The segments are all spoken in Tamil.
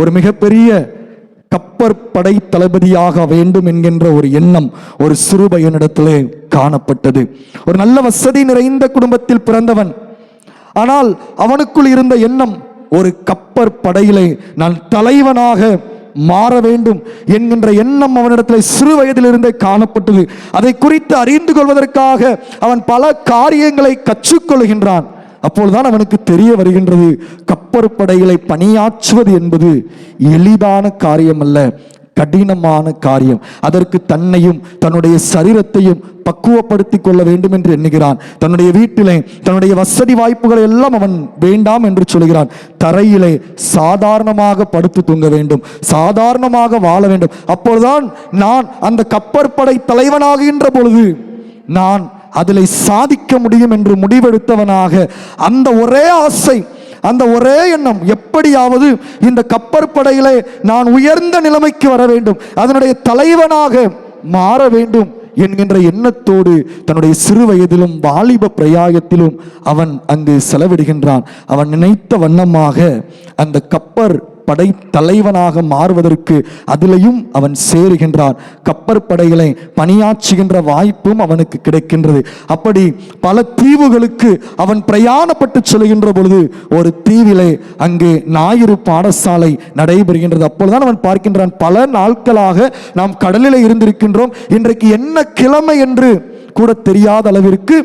ஒரு மிகப்பெரிய கப்பற்படை தளபதியாக வேண்டும் என்கின்ற ஒரு எண்ணம் ஒரு சிறு பையனிடத்திலே காணப்பட்டது. ஒரு நல்ல வசதி நிறைந்த குடும்பத்தில் பிறந்தவன். ஆனால் அவனுக்குள் இருந்த எண்ணம் ஒரு கப்பற்படையிலே நான் தலைவனாக மாற வேண்டும் என்கின்ற எண்ணம் அவனிடத்தில் சிறு வயதிலிருந்தே காணப்பட்டது. அதை குறித்து அறிந்து கொள்வதற்காக அவன் பல காரியங்களை கற்றுக்கொள்கின்றான். அப்பொழுதுதான் அவனுக்கு தெரிய வருகின்றது. கப்பற்படைகளை பணியாற்றுவது என்பது எளிதான காரியம் அல்ல கடினமான காரியம். அதற்கு தன்னையும் தன்னுடைய சரீரத்தையும் பக்குவப்படுத்திக் கொள்ள வேண்டும் என்று எண்ணுகிறான். தன்னுடைய வீட்டிலே தன்னுடைய வசதி வாய்ப்புகளை எல்லாம் அவன் வேண்டாம் என்று சொல்கிறான். தரையிலே சாதாரணமாக படுத்து தூங்க வேண்டும் சாதாரணமாக வாழ வேண்டும். அப்பொழுதுதான் நான் அந்த கப்பற்படை தலைவனாகின்ற பொழுது நான் அதில் சாதிக்க முடியும் என்று முடிவெடுத்தவனாக அந்த ஒரே ஆசை அந்த ஒரே எண்ணம் எப்படியாவது இந்த கப்பற்படையிலே நான் உயர்ந்த நிலைமைக்கு வர வேண்டும் அதனுடைய தலைவனாக மாற வேண்டும் என்கின்ற எண்ணத்தோடு தன்னுடைய சிறு வயதிலும் வாலிப பிரயாயத்திலும் அவன் அங்கு செலவிடுகின்றான். அவன் நினைத்த வண்ணமாக அந்த கப்பர் படை தலைவனாக மாறுவதற்கு அதிலையும் அவன் சேருகின்றான். கப்பற்படைகளை பணியாற்றுகின்ற வாய்ப்பும் அவனுக்கு கிடைக்கின்றது. அப்படி பல தீவுகளுக்கு அவன் பிரயாணப்பட்டு செல்கின்ற பொழுது ஒரு தீவிலே அங்கே ஞாயிறு பாடசாலை நடைபெறுகின்றது. அப்பொழுதுதான் அவன் பார்க்கின்றான் பல நாட்களாக நாம் கடலில் இருந்திருக்கின்றோம். இன்றைக்கு என்ன கிழமை என்று கூட தெரியாத அளவிற்கு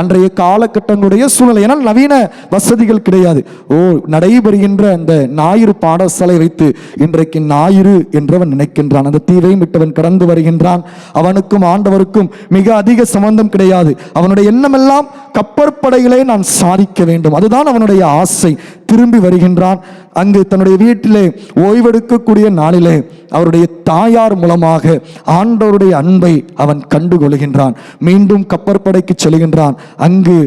அன்றைய காலகட்டங்களுடைய சூழ்நிலை. ஏன்னா நவீன வசதிகள் கிடையாது. ஓ நடைபெறுகின்ற அந்த ஞாயிறு பாடசாலை வைத்து இன்றைக்கு ஞாயிறு என்றவன் நினைக்கின்றான். அந்த தீவையும் விட்டவன் கடந்து வருகின்றான். அவனுக்கும் ஆண்டவருக்கும் மிக அதிக சம்பந்தம் கிடையாது. அவனுடைய எண்ணமெல்லாம் அடிப்படையிலே நான் சாதிக்க வேண்டும். அதுதான் அவனுடைய ஆசை. திரும்பி வருகின்றான். அங்கு தன்னுடைய வீட்டிலே ஓய்வெடுக்கக்கூடிய நாளிலே அவருடைய தாயார் மூலமாக ஆண்டவருடைய அன்பை அவன் கண்டுகொள்கின்றான். மீண்டும் கப்பற்படைக்கு செல்கின்றான். அங்கு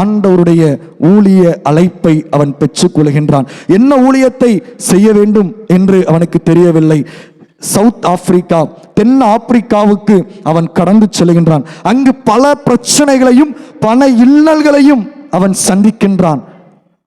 ஆண்டவருடைய ஊழிய அழைப்பை அவன் பெற்றுக்கொள்கின்றான் என்ன ஊழியத்தை செய்ய வேண்டும் என்று அவனுக்கு தெரியவில்லை. சவுத் ஆப்பிரிக்கா தென் ஆப்பிரிக்காவுக்கு அவன் கடந்து செல்கின்றான். அங்கு பல பிரச்சனைகளையும் பல இன்னல்களையும் அவன் சந்திக்கின்றான்.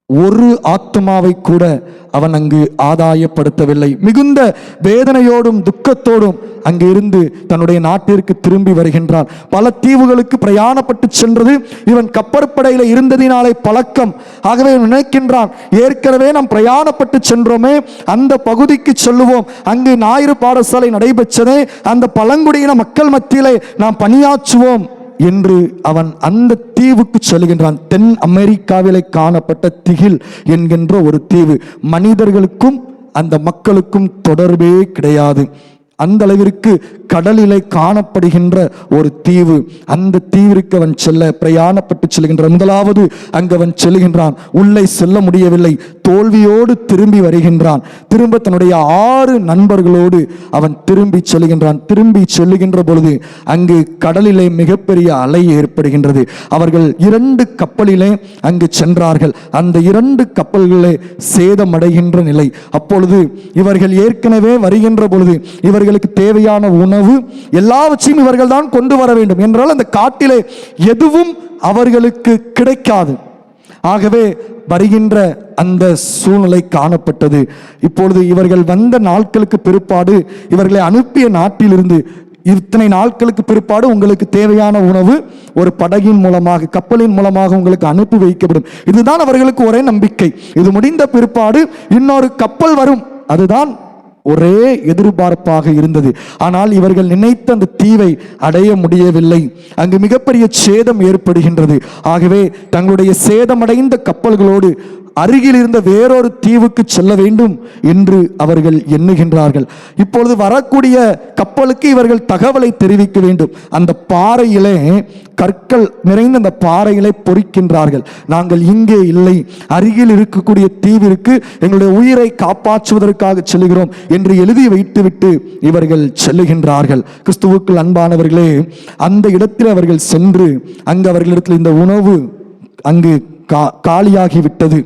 ஒரு ஆத்மாவை கூட அவன் அங்கு ஆதாயப்படுத்தவில்லை. மிகுந்த வேதனையோடும் துக்கத்தோடும் அங்கு இருந்து தன்னுடைய நாட்டிற்கு திரும்பி வருகின்றான். பல தீவுகளுக்கு பிரயாணப்பட்டு சென்றது. இவன் கப்பற்படையில் இருந்ததினாலே பழக்கம். ஆகவே நினைக்கின்றான் ஏற்கனவே நாம் பிரயாணப்பட்டு சென்றோமே அந்த பகுதிக்கு செல்லுவோம். அங்கு ஞாயிறு பாடசாலை நடைபெற்றதே அந்த பழங்குடியின மக்கள் மத்தியிலே நாம் பணியாற்றுவோம். என்று அவன் அந்த தீவுக்கு சொல்லுகின்றான். தென் அமெரிக்காவிலே காணப்பட்ட திகில் என்கின்ற ஒரு தீவு. மனிதர்களுக்கும் அந்த மக்களுக்கும் தொடர்பே கிடையாது. அந்த அளவிற்கு கடலிலே காணப்படுகின்ற ஒரு தீவு. அந்த தீவிற்கு அவன் செல்ல பிரயாணப்பட்டு செல்கின்ற முதலாவது அங்கு அவன் செல்கின்றான் உள்ளே செல்ல முடியவில்லை. தோல்வியோடு திரும்பி வருகின்றான். திரும்ப தன்னுடைய ஆறு நண்பர்களோடு அவன் திரும்பி செல்கின்றான் திரும்பி செல்லுகின்ற பொழுது அங்கு கடலிலே மிகப்பெரிய அலை ஏற்படுகின்றது. அவர்கள் இரண்டு கப்பலிலே அங்கு சென்றார்கள். அந்த இரண்டு கப்பல்களே சேதமடைகின்ற நிலை. அப்பொழுது இவர்கள் ஏற்கனவே வருகின்ற பொழுது இவர்களுக்கு தேவையான உணவு எல்லாவற்றையும் இவர்கள் தான் கொண்டு வர வேண்டும். என்றால் அந்த காட்டிலே எதுவும் அவர்களுக்கு கிடைக்காது. ஆகவே வருகின்ற அந்த சூழ்நிலை காணப்பட்டது. இப்பொழுது இவர்கள் வந்த நாட்களுக்கு பிற்பாடு இவர்களை அனுப்பிய நாட்டிலிருந்து இத்தனை நாட்களுக்கு பிற்பாடு உங்களுக்கு தேவையான உணவு ஒரு படகின் மூலமாக கப்பலின் மூலமாக உங்களுக்கு அனுப்பி வைக்கப்படும். இதுதான் அவர்களுக்கு ஒரே நம்பிக்கை. இது முடிந்த பிற்பாடு இன்னொரு கப்பல் வரும். அதுதான் ஒரே எதிர்பார்ப்பாக இருந்தது. ஆனால் இவர்கள் நினைத்த அந்த தீவை அடைய முடியவில்லை. அங்கு மிகப்பெரிய சேதம் ஏற்படுகின்றது. ஆகவே தங்களுடைய சேதமடைந்த கப்பல்களோடு அருகில் இருந்த வேறொரு தீவுக்கு செல்ல வேண்டும் என்று அவர்கள் எண்ணுகின்றார்கள். இப்பொழுது வரக்கூடிய கப்பலுக்கு இவர்கள் தகவலை தெரிவிக்க வேண்டும். அந்த பாறையிலே கற்கள் நிறைந்த அந்த பாறைகளை பொறிக்கின்றார்கள். நாங்கள் இங்கே இல்லை. அருகில் இருக்கக்கூடிய தீவிற்கு எங்களுடைய உயிரை காப்பாற்றுவதற்காக செல்கிறோம் என்று எழுதி வைத்துவிட்டு இவர்கள் செல்லுகின்றார்கள். கிறிஸ்துவுக்குள் அன்பானவர்களே அந்த இடத்தில் அவர்கள் சென்று அங்கு அவர்களிடத்தில் இந்த உணவு அங்கு கா காலியாகிவிட்டது.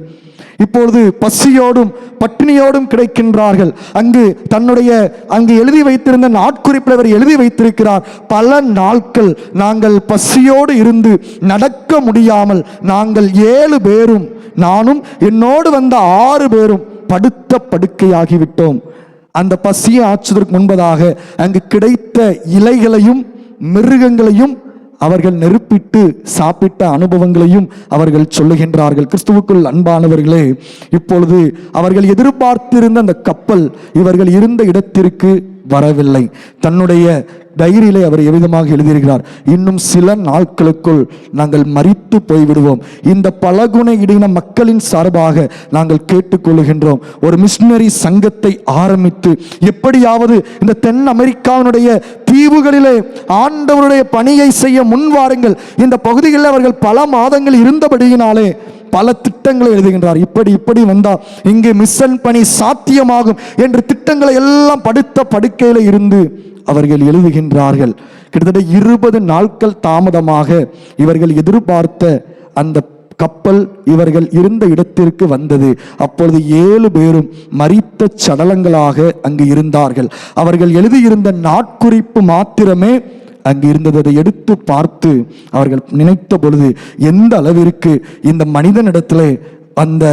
இப்பொழுது பசியோடும் பட்டினியோடும் கிடைக்கின்றார்கள். அங்கு தன்னுடைய அங்கு எழுதி வைத்திருந்த நாட்குறிப்பில் அவர் எழுதி வைத்திருக்கிறார் பல நாட்கள் நாங்கள் பசியோடு இருந்து நடக்க முடியாமல் நாங்கள் ஏழு பேரும் நானும் என்னோடு வந்த ஆறு பேரும் படுத்த படுக்கையாகிவிட்டோம். அந்த பசியை ஆற்றுவதற்கு முன்பதாக அங்கு கிடைத்த இலைகளையும் மிருகங்களையும் அவர்கள் நெருப்பிட்டு சாப்பிட்ட அனுபவங்களையும் அவர்கள் சொல்லுகின்றார்கள். கிறிஸ்துவுக்குள் அன்பானவர்களே இப்பொழுது அவர்கள் எதிர்பார்த்திருந்த அந்த கப்பல் இவர்கள் இருந்த இடத்திற்கு வரவில்லை. தன்னுடைய டைரியிலே அவர் எவ்விதமாக எழுதியிருக்கிறார்? இன்னும் சில நாட்களுக்குள் நாங்கள் மறித்து போய்விடுவோம். இந்த பலகுண இடையின மக்களின் சார்பாக நாங்கள் கேட்டுக்கொள்கின்றோம். ஒரு மிஷினரி சங்கத்தை ஆரம்பித்து எப்படியாவது இந்த தென் அமெரிக்காவினுடைய தீவுகளிலே ஆண்டவருடைய பணியை செய்ய முன்வாருங்கள். இந்த பகுதிகளில் அவர்கள் பல மாதங்கள் இருந்தபடியினாலே பல திட்டங்களை எழுதுகின்றார். இப்படி இப்படி வந்தால் இங்கே மிஷன் பணி சாத்தியமாகும் என்று திட்டங்களை எல்லாம் படுத்த படுக்கையில் இருந்து அவர்கள் எழுதுகின்றார்கள். கிட்டத்தட்ட இருபது நாட்கள் தாமதமாக இவர்கள் எதிர்பார்த்த அந்த கப்பல் இவர்கள் இருந்த இடத்திற்கு வந்தது. அப்பொழுது ஏழு பேரும் மறித்த சடலங்களாக அங்கு இருந்தார்கள். அவர்கள் எழுதியிருந்த நாட்குறிப்பு மாத்திரமே அங்கு இருந்ததை எடுத்து பார்த்து அவர்கள் நினைத்த பொழுது எந்த அளவிற்கு இந்த மனிதனிடத்திலே அந்த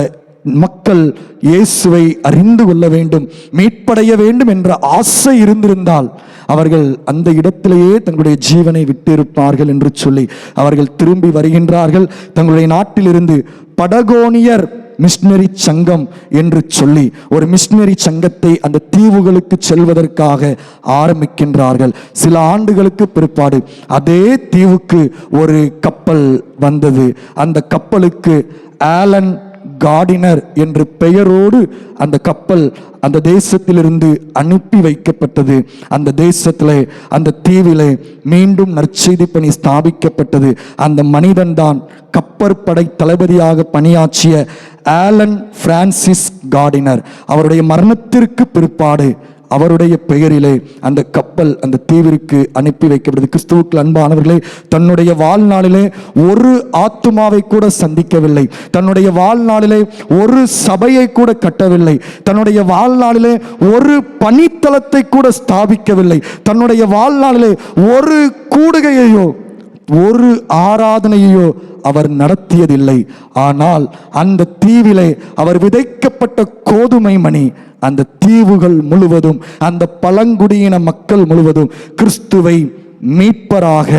மக்கள் இயேசுவை அறிந்து கொள்ள வேண்டும் மீட்படைய வேண்டும் என்ற ஆசை இருந்திருந்தால் அவர்கள் அந்த இடத்திலேயே தங்களுடைய ஜீவனை விட்டிருப்பார்கள் என்று சொல்லி அவர்கள் திரும்பி வருகின்றார்கள். தங்களுடைய நாட்டிலிருந்து படகோனியர் மிஷினரி சங்கம் என்று சொல்லி ஒரு மிஷினரி சங்கத்தை அந்த தீவுகளுக்கு செல்வதற்காக ஆரம்பிக்கின்றார்கள். சில ஆண்டுகளுக்கு பிற்பாடு அதே தீவுக்கு ஒரு கப்பல் வந்தது. அந்த கப்பலுக்கு ஆலன் கார்டினர் என்று பெயரோடு அந்த கப்பல் அந்த தேசத்திலிருந்து அனுப்பி வைக்கப்பட்டது. அந்த தேசத்தில் அந்த தீவிலே மீண்டும் நற்செய்தி பணி ஸ்தாபிக்கப்பட்டது. அந்த மனிதன்தான் கப்பற்படை தளபதியாக பணியாற்றிய ஆலன் பிரான்சிஸ் கார்டினர் அவருடைய மரணத்திற்கு பிற்பாடு அவருடைய பெயரிலே அந்த கப்பல் அந்த தீவிற்கு அனுப்பி வைக்கப்படுது கிறிஸ்துவுக்கு அன்பானவர்களே தன்னுடைய வாழ்நாளிலே ஒரு ஆத்துமாவை கூட சந்திக்கவில்லை. தன்னுடைய வாழ்நாளிலே ஒரு சபையை கூட கட்டவில்லை. தன்னுடைய வாழ்நாளிலே ஒரு பணித்தளத்தை கூட ஸ்தாபிக்கவில்லை. தன்னுடைய வாழ்நாளிலே ஒரு கூடுகையையோ ஒரு ஆராதனையோ அவர் நடத்தியதில்லை. ஆனால் அந்த தீவிலே அவர் விதைக்கப்பட்ட கோதுமை மணி அந்த தீவுகள் முழுவதும் அந்த பழங்குடியின மக்கள் முழுவதும் கிறிஸ்துவை மீட்பராக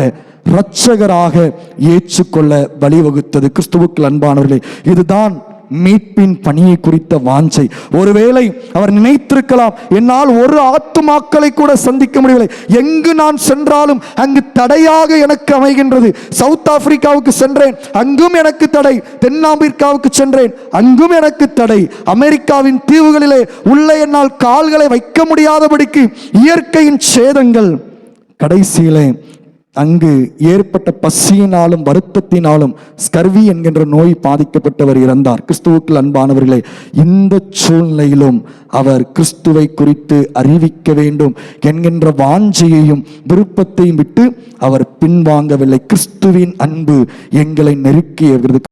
இரட்சகராக ஏற்றுக்கொள்ள வழிவகுத்தது. கிறிஸ்துவுக்கு அன்பானவர்களே இதுதான் மீட்பின் பணியை குறித்த வாஞ்சை. ஒருவேளை அவர் நினைத்திருக்கலாம் என்னால் ஒரு ஆத்துமாக்களை கூட சந்திக்க முடியவில்லை. எங்கு நான் சென்றாலும் அங்கு தடையாக எனக்கு அமைகின்றது. சவுத் ஆப்பிரிக்காவுக்கு சென்றேன் அங்கும் எனக்கு தடை. தென்னாப்பிரிக்காவுக்கு சென்றேன் அங்கும் எனக்கு தடை. அமெரிக்காவின் தீவுகளிலே உள்ள என்னால் கால்களை வைக்க முடியாதபடிக்கு இயற்கையின் சேதங்கள் கடைசியிலே அங்கு ஏற்பட்ட பசியினாலும் வருத்தத்தினாலும் ஸ்கர்வி என்கின்ற நோய் பாதிக்கப்பட்டவர் இறந்தார். கிறிஸ்துவுக்குள் அன்பானவர்களே இந்த சூழ்நிலையிலும் அவர் கிறிஸ்துவை குறித்து அறிவிக்க வேண்டும் என்கின்ற வாஞ்சையையும் விருப்பத்தையும் விட்டு அவர் பின்வாங்கவில்லை. கிறிஸ்துவின் அன்பு எங்களை நெருக்கி